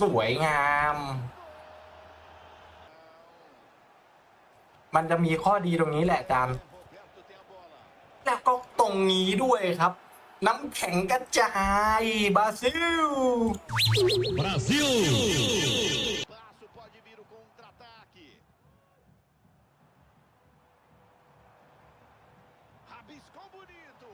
สวยงาม มันจะมีข้อดีตรงนี้แหละอาจารย์แล้วก็ตรงนี้ด้วยครับ น้ำแข็งกระจายบราซิล Brasil! Passo pode vir o contra-ataque. Rabiscou bonito.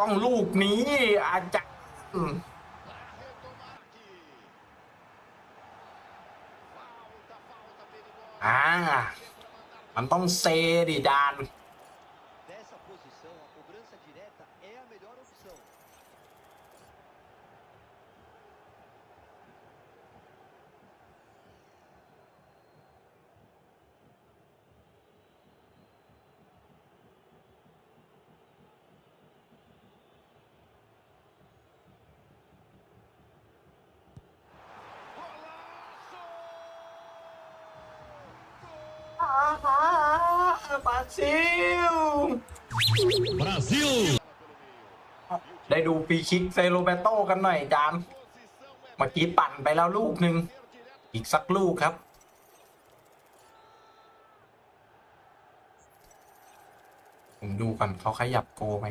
ต้องลูกนี้อาจจะอ่า มันต้องเซดิดาน ล Brasil! ได้ดูฟรีคิกเซโรเบโต้กันหน่อยจานเมื่อกี้ปั่นไปแล้วลูกหนึ่งอีกสักลูกครับ ผมดูก่อนเขาขยับโกไหม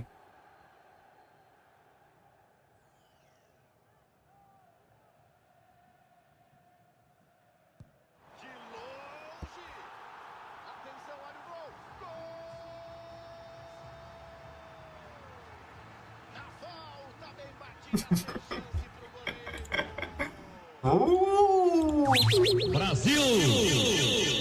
uh! Brasil!